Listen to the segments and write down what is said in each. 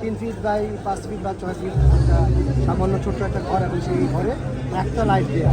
তিন feet by পাঁচ fit বা ছয় ফিট একটা সামান্য ছোট্ট একটা ঘর এখন সেই ঘরে। একটা লাইট দেওয়া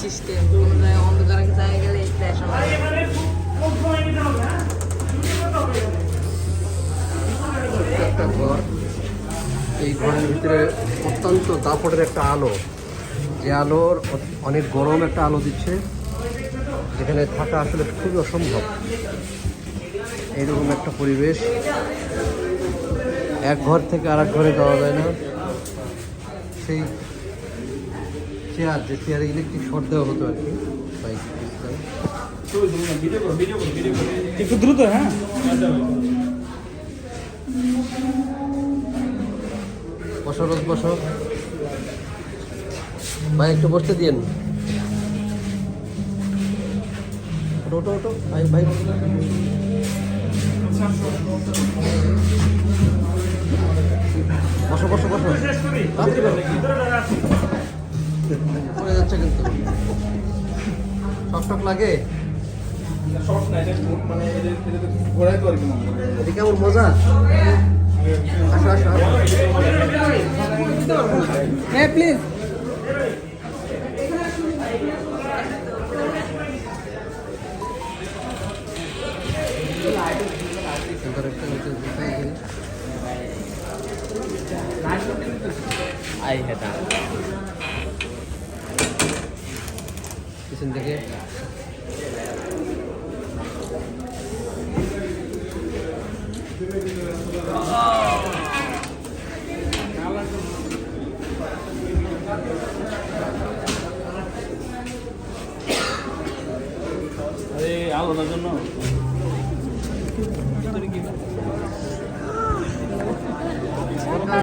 সিস্টেম কোনো জায়গায় অন্ধকার জায়গায় গেলে ফ্ল্যাশ একটা ঘর এই ঘরের ভিতরে অত্যন্ত দাপটের একটা আলো। যে আলোর অনেক গরম একটা আলো দিচ্ছে যেখানে থাকা আসলে খুবই অসম্ভব। এইরকম একটা পরিবেশ। এক ঘর থেকে আরেক ঘরে যাওয়া যায় না। সেই চেয়ার যে চেয়ারে ইলেকট্রিক শর্ট দেওয়া হতো আর কি বাইক একটু দ্রুত হ্যাঁ? বসো রোজ বসো। ভাই, একটু বসতে দিন ওটো ভাই ভাই। পড়ে যাচ্ছে কিন্তু। লাগে? এটি কেমন মজা? আসো আসো হ্যাঁ প্লিজ পিছন থেকে আরে আলোটার জন্য